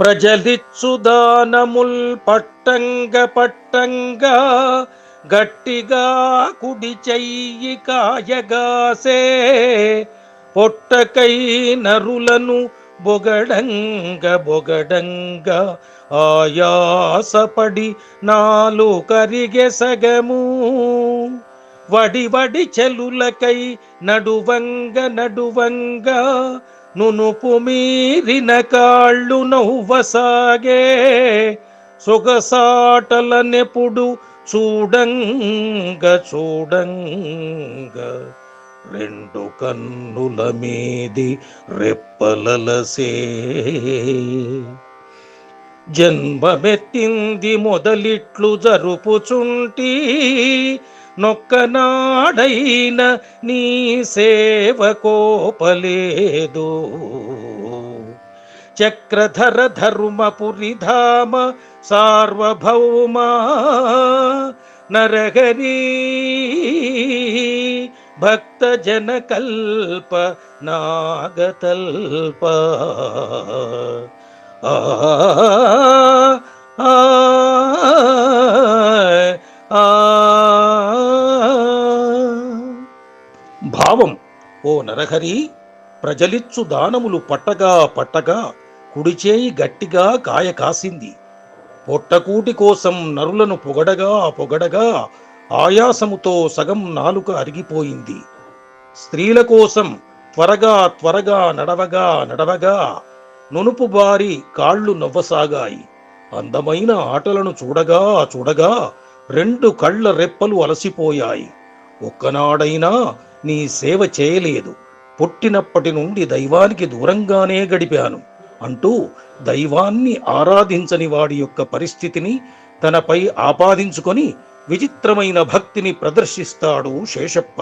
ప్రజలిచ్చుదానముల్ పట్టంగ పట్టంగా గట్టిగా కుడి చెయ్యి కాయగాసే పొట్టకై నరులను బొగడంగ బొగడంగ ఆయాసపడి నాలు కరిగె సగము. వడి వడి చెలులకై నడువంగ నడువంగా నునుపు మీరిన కాళ్ళు నవ్వసాగే సొగసాటలనెప్పుడు చూడంగ చూడంగ. రెండు కన్నుల మీది రెప్పలలసే జన్మమెత్తింది మొదలిట్లు జరుపుచుంటి నొక్కనాడైన నీ సేవ కోపలేదు చక్రధర ధర్మపురి ధామ సార్వభౌమ నరగరీ భక్త జన కల్ప నాగతల్ప ఆ ఆ, ఆ, భావం. ఓ నరహరి ప్రజలిచ్చు దానములు పట్టగా పట్టగా కుడిచేయి గట్టిగా కాయ కాసింది. పొట్టకూటి కోసం నరులను పొగడగా పొగడగా ఆయాసముతో సగం నాలుక అరిగిపోయింది. స్త్రీల కోసం త్వరగా త్వరగా నడవగా నడవగా నునుపు బారి కాళ్ళు నవ్వసాగాయి. అందమైన ఆటలను చూడగా చూడగా రెండు కళ్ళ రెప్పలు అలసిపోయాయి. ఒక్కనాడైనా నీ సేవ చేయలేదు. పుట్టినప్పటి నుండి దైవానికి దూరంగానే గడిపాను. అంటూ దైవాన్ని ఆరాధించని వాడి యొక్క పరిస్థితిని తనపై ఆపాదించుకొని విచిత్రమైన భక్తిని ప్రదర్శిస్తాడు శేషప్ప.